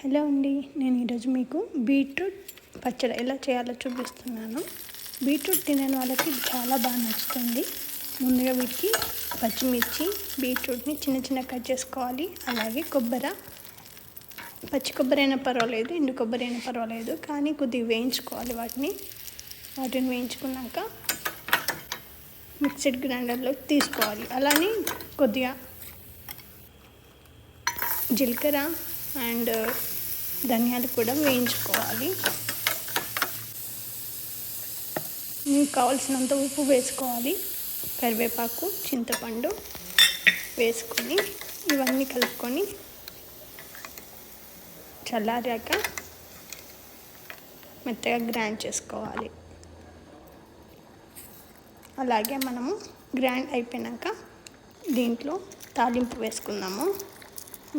Hello అండి నేను ఈరోజు మీకు బీట్రూట్ పచ్చడి ఎలా చేయాలో చూపిస్తున్నాను. బీట్రూట్ తినని వాళ్ళకి చాలా బాగా నచ్చుతుంది. ముందుగా వీటికి పచ్చిమిర్చి బీట్రూట్ని చిన్న చిన్న కట్ చేసుకోవాలి. అలాగే కొబ్బరి పచ్చి కొబ్బరి అయినా పర్వాలేదు ఎండు కొబ్బరి అయినా పర్వాలేదు కానీ కొద్దిగా వేయించుకోవాలి వాటిని. వాటిని వేయించుకున్నాక మిక్సెడ్ గ్రైండర్లోకి తీసుకోవాలి. అలానే కొద్దిగా జీలకర్ర అండ్ ధనియాలు కూడా వేయించుకోవాలి. మీకు కావాల్సినంత ఉప్పు వేసుకోవాలి. కరివేపాకు చింతపండు వేసుకొని ఇవన్నీ కలుపుకొని చల్లారాక మెత్తగా గ్రైండ్ చేసుకోవాలి. అలాగే మనము గ్రైండ్ అయిపోయాక దీంట్లో తాలింపు వేసుకుందాము.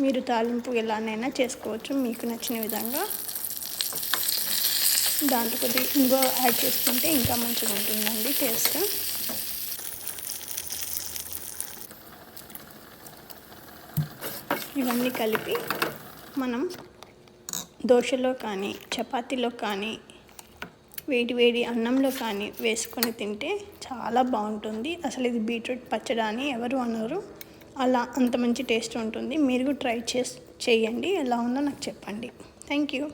మీరు తాలింపు ఎలానైనా చేసుకోవచ్చు. మీకు నచ్చిన విధంగా దాంట్లో కొద్దిగా ఇంకో యాడ్ చేసుకుంటే ఇంకా మంచిగా ఉంటుందండి టేస్ట్. ఇవన్నీ కలిపి మనం దోశలో కానీ చపాతీలో కానీ వేడి వేడి అన్నంలో కానీ వేసుకొని తింటే చాలా బాగుంటుంది. అసలు ఇది బీట్రూట్ పచ్చడి అని ఎవరు అన్నారు అలా అంత మంచి టేస్ట్ ఉంటుంది. మీరు ట్రై చేసి చేయండి. ఎలా ఉందో నాకు చెప్పండి. Thank you.